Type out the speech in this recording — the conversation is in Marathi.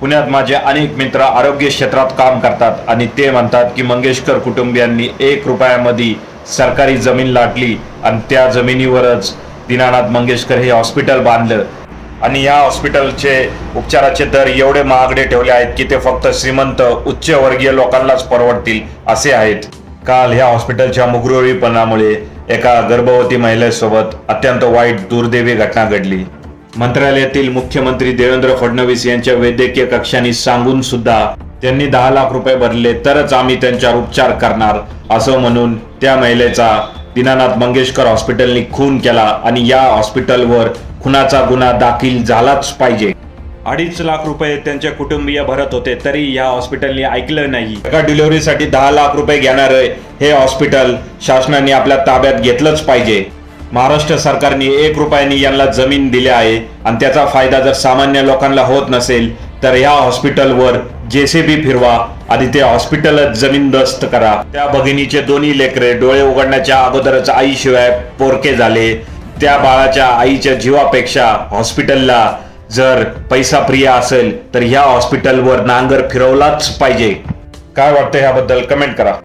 पुण्यात माझे अनेक मित्र आरोग्य क्षेत्रात काम करतात आणि ते म्हणतात की मंगेशकर कुटुंबियांनी एक रुपयामध्ये सरकारी जमीन लाटली आणि त्या जमिनीवरच दीनानाथ मंगेशकर हे हॉस्पिटल बांधलं. आणि या हॉस्पिटलचे उपचाराचे दर एवढे महागडे ठेवले आहेत की ते फक्त श्रीमंत उच्चवर्गीय लोकांनाच परवडतील असे आहेत. काल ह्या हॉस्पिटलच्या मुगरुळीपणामुळे एका गर्भवती महिलेसोबत अत्यंत वाईट दुर्दैवी घटना घडली. मंत्रालयातील मुख्यमंत्री देवेंद्र फडणवीस यांच्या वैद्यकीय कक्षाने सांगून सुद्धा त्यांनी दहा लाख रुपये भरले तरच आम्ही त्यांच्यावर उपचार करणार असं म्हणून त्या महिलेचा दीनानाथ मंगेशकर हॉस्पिटलने खून केला आणि या हॉस्पिटलवर खुनाचा गुन्हा दाखल झालाच पाहिजे. अडीच लाख रुपये त्यांचे कुटुंबीय भरत होते तरी या हॉस्पिटलने ऐकलं नाही. एका डिलिव्हरीसाठी दहा लाख रुपये घेणार हे हॉस्पिटल शासनाने आपल्या ताब्यात घेतलंच पाहिजे. महाराष्ट्र सरकारने एक रुपयाने यांना जमीन दिली आहे आणि त्याचा फायदा जर सामान्य लोकांना होत नसेल तर या हॉस्पिटलवर जेसीबी फिरवा आणि ते हॉस्पिटलच जमीनदस्त करा. त्या भगिनीचे दोन्ही लेकरे डोळे उघडण्याच्या अगोदरच आईशिवाय पोरके झाले. त्या बाळाच्या आईच्या जीवापेक्षा हॉस्पिटलला जर पैसा प्रिय असेल तर ह्या हॉस्पिटलवर नांगर फिरवलाच पाहिजे. काय वाटतं ह्याबद्दल कमेंट करा.